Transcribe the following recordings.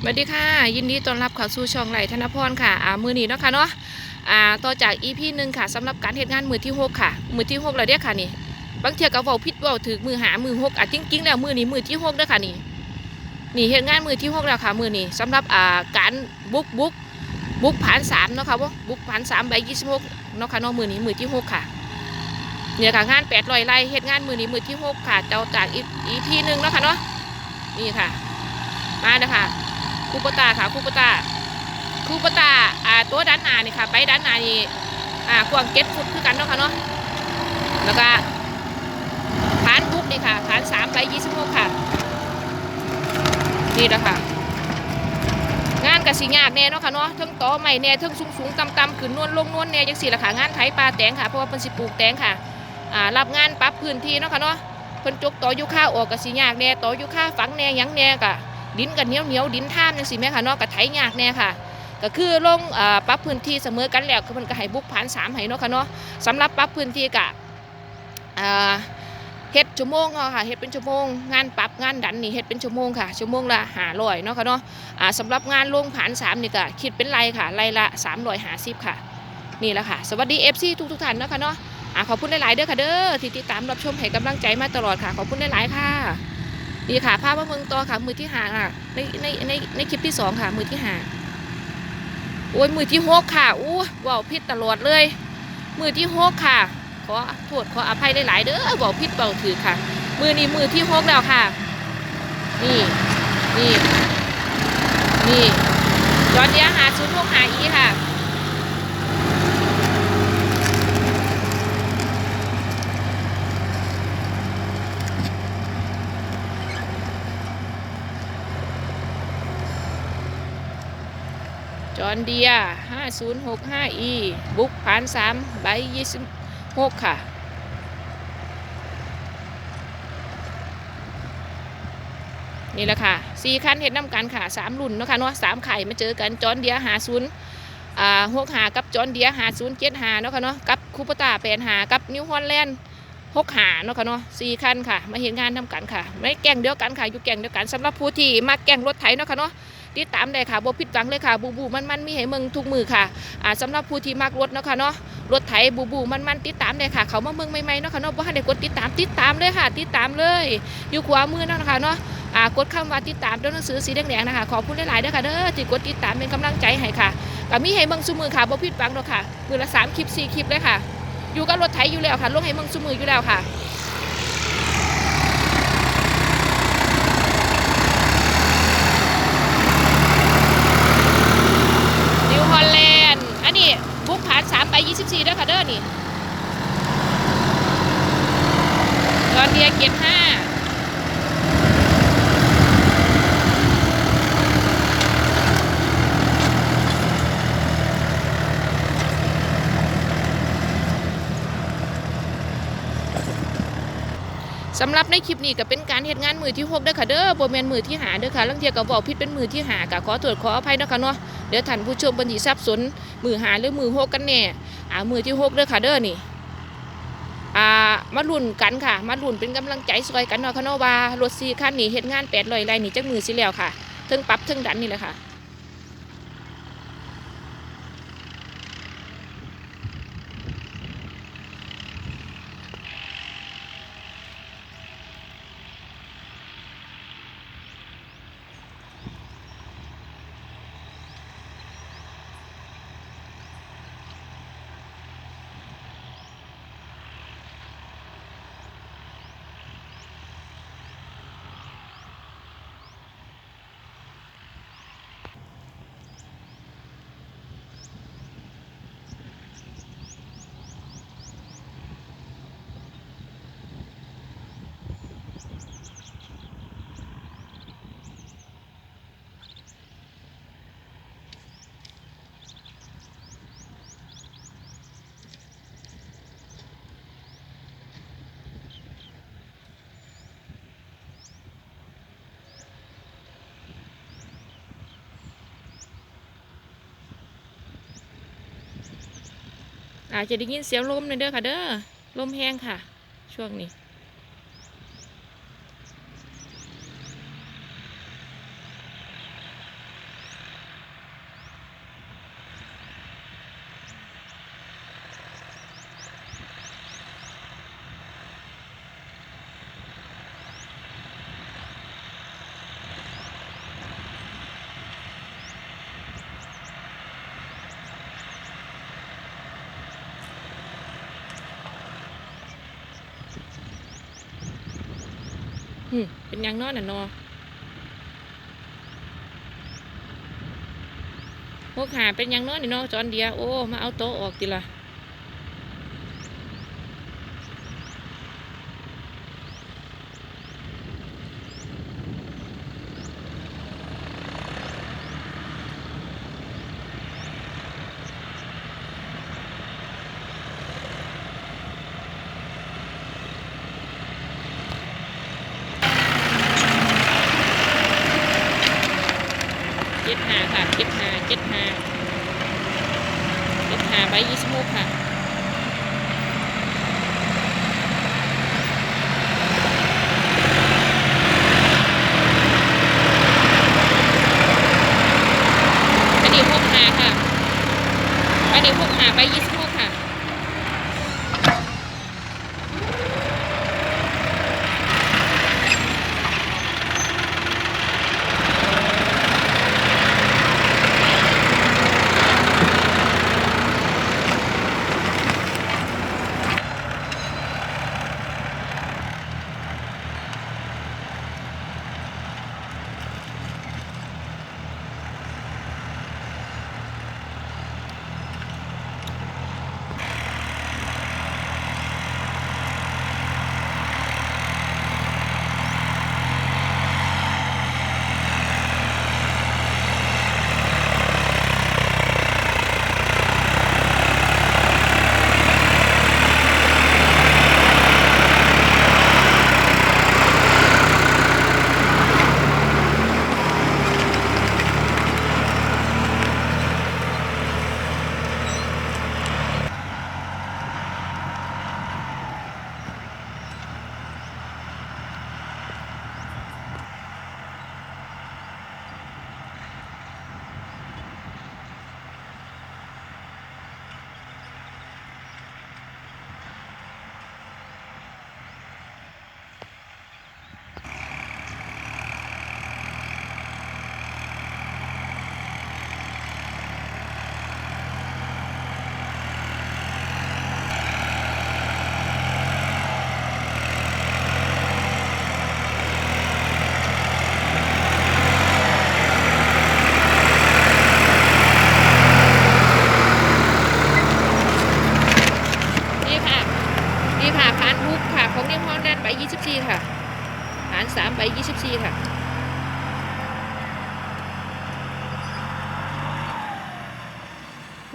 สวัสดีค่ะ ยินดีต้อนรับเข้าสู่ช่องไหลธนพรค่ะอ่ามือนี้เนาะค่ะเนาะอ่าต่อจาก EP หนึ่งค่ะสำหรับการเหตุงานมือที่หกค่ะ มือที่หกแล้วเด้อค่ะนี่บางเทียก็เว้าผิดเว้าถึกมือหามือหกอะจริงๆแล้วมือนี้มือที่หกเด้อค่ะนี่นี่เหตุงานมือที่หกแล้วค่ะ มือนี้สำหรับอ่าการบุกบุกบุกผ่านสามเนาะค่ะบุกผ่านสามใบยี่สิบหกเนาะค่ะเนาะมือนี้มือที่หกค่ะเนี่ยค่ะงานแปดร้อยไร่เหตุงานมือนี้มือที่หกค่ะต่อจาก EP หนึ่งเนาะค่ะเนาะนี่ค่ะ มาเด้อค่ะ คูปตาค่ะคูปตาคูปตาอ่าตัวด้านหน้านี่ค่ะ ไปด้านหน้านี่อ่ากว้างเจ็ดฟุตคือกันเนาะค่ะเนาะแล้วก็ฐานบุกนี่ค่ะฐานสามไปยี่สิบหกค่ะ นี่แหละค่ะ งานกสิยากแน่เนาะค่ะเนาะทั้งต่อใหม่แน่ทั้งสูงสูงต่ำต่ำขึ้นนวลลงนวลแน่จังสี่ละค่ะงานไถปลาแตงค่ะเพราะว่าเป็นสิปลูกแตงค่ะอ่ารับงานปรับพื้นที่เนาะค่ะเนาะเพิ่นจกต่ออยู่ข้าออกกสิยากแน่ต่ออยู่ข้าฝังแน่ยังแน่กะ ดินกันเหนียวเหนียวดินท่ามจังสิแม่ค่ะเนาะกะไถยากแน่ค่ะ ก็คือลงอปรับพื้นที่เสมอกันแล้วคือมันก็ให้บุกผ่านสามให้เนาะค่ะเนาะสำหรับปรับพื้นที่กะเฮ็ดชั่วโมงเนาะค่ะเฮ็ดเป็นชั่วโมงงานปรับงานดันนี่เฮ็ดเป็นชั่วโมงค่ะชั่วโมงละห้าร้อยเนาะค่ะเนาะอ่าสำหรับงานลงผ่านสามนี่ก็คิดเป็นไรค่ะไรละสามร้อยห้าสิบค่ะนี่แหละค่ะ สวัสดี FC ทุกทุกท่านเนาะค่ะเนาะอ่าขอบคุณหลายๆเด้อค่ะเด้อที่ติดตามรับชมให้กำลังใจมาตลอดค่ะ ขอบคุณหลายๆค่ะ นี่ค่ะภาพว่าเมืองต่อค่ะ มือที่หาค่ะในในในในคลิปที่สองค่ะ มือที่หาโอ้ยมือที่หกค่ะอู้ว่าวพิษตลอดเลย มือที่หกค่ะ ขอโทษขออภัยหลายๆเด้อว่าวพิษเบาถือค่ะ มือนี้มือที่หกแล้วค่ะ นี่นี่นี่ย้อนเดียหาชุดพวกหาอีค่ะ จ อนเดีย 5065e บุกผ่าน3ใบ26 ค่ะ นี่แหละค่ะสี่คันเห็นน้ำกันค่ะสามรุ่นเนาะค่ะเนาะสามไข่มาเจอกันจอนเดียหาศูนย์อ่าหกหากับจอนเดียหาศูนย์เจ็ดหาเนาะค่ะเนาะกับคูปตาแปดหากับนิวฮอลแลนด์หกหาเนาะค่ะเนาะสี่คันค่ะ มาเห็นงานทำกันค่ะ ไม่แก่งเดียวกันค่ะ อยู่แก่งเดียวกันสำหรับผู้ที่มาแก่งรถไถเนาะค่ะเนาะ ติดตามได้ค่ะบ่ผิดหวังเลยค่ะ บูบูมันมันมีให้เมืองทุกมือค่ะอ่าสำหรับผู้ที่มักรถเนาะค่ะเนาะรถไถบูบูมันมันติดตามได้ค่ะ เขามาเมืองใหม่ๆเนาะค่ะเนาะบ่ทันได้กดติดตามติดตามเลยค่ะ ติดตามเลย อยู่ขวามือเนาะค่ะเนาะอ่ากดคำว่าติดตามด้วยหนังสือสีแดงๆนะคะขอบคุณหลายๆด้อค่ะเด้อที่กดติดตามเป็นกำลังใจให้ค่ะก็มีให้เมืองซุมือค่ะบ่ผิดหวังดอกค่ะมือละสามคลิปสี่คลิปเลยค่ะ อยู่กับรถไถอยู่แล้วค่ะลงให้เมืองซุมืออยู่แล้วค่ะ นิวฮอลแลนด์ อันนี้บุกผ่าน 3 ไป 24ด้วยค่ะเด้อนี่ตอนเดียเกียรห้าสำหรับในคลิปนี้ก็เป็นการเหตุงานมือที่6เด้อค่ะเด้อบ่แม่นมือที่หาเด้อค่ะลังเทียก็บอกผิดเป็นมือที่หาก็ขอโทษขออภัยเนะค่ะเนาะ เดี๋ยวท่านผู้ชมบันทีทรัพย์สนมือหาหรือมือหกกันแน่อ่ามือที่หกเด้อค่ะเด้อนี่อ่ามาลุ่นกันค่ะ มาลุ่นเป็นกำลังใจซอยกันเนาะค่ะเนาะว่ารถซีคันนี้เฮ็ดงานแปดลอยไรนี่จักมือสิแล้วค่ะเทิงปรับเทิงดันนี่แหละค่ะ อาจจะได้ยินเสียงลมในอยเด้อค่ะเด้อลมแห้งค่ะ ช่วงนี้ อืมเป็นยังนอนน่ะนอพวกหาเป็นยังนอนนี่นอจอนเดียโอ้ มาเอาโต๊ะออกจีละ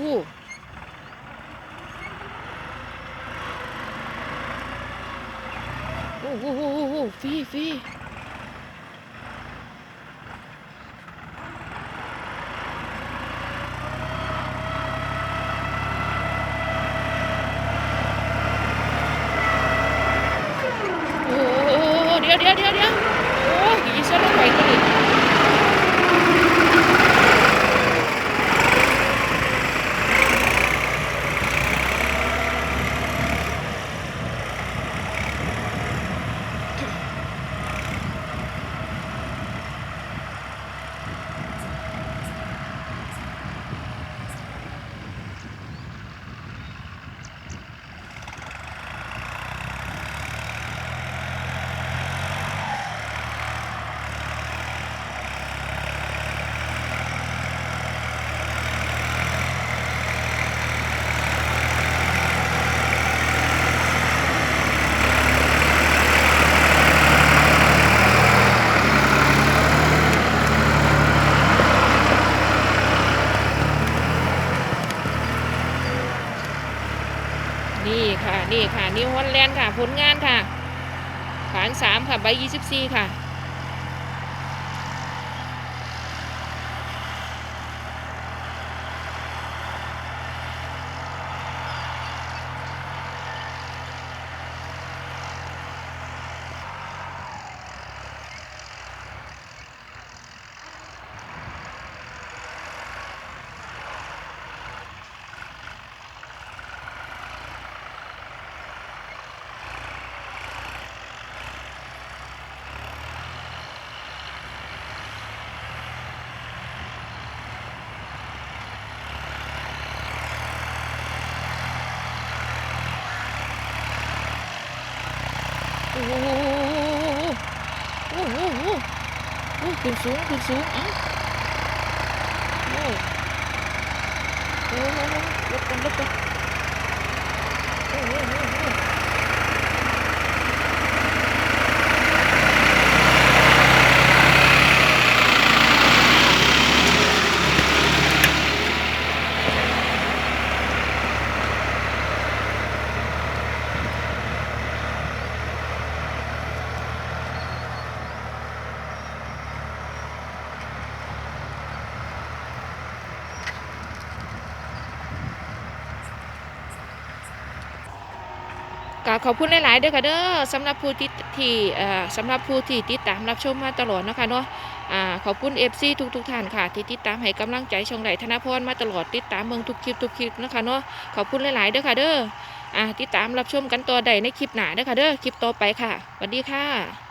อู้โอ้โหโอ้โหโอ้โหฟรีฟรีโอ้โหเดี๋ยวเดี๋ยวเดี๋ยวเดี๋ยวโอ้ยยี่สิบไปกันเลยนี่ค่ะ นี่ค่ะ นิวฮอลแลนด์ค่ะ ผลงานค่ะ ขานสามค่ะ ใบยี่สิบสี่ค่ะ โอ้โหโอ้ขึ้นสูงขึ้นสูงอะโอ้โหลดกันลดกันโอ้โห ก็ขอบคุณหลายๆเด้อค่ะเด้อสำหรับผู้ที่ที่สำหรับผู้ที่ติดตามรับชมมาตลอดนะคะเนาะอ่าขอบคุณ FC ทุกทุกๆท่านค่ะ ที่ติดตามให้กำลังใจชงไหธนพรมาตลอดติดตามเมืองทุกคลิปทุกคลิปนะคะเนาะขอบคุณหลายๆเด้อค่ะเด้ออ่ติดตามรับชมกันต่อใดในคลิปหน้าเด้อค่ะเด้อคลิปต่อไปค่ะสวัสดีค่ะ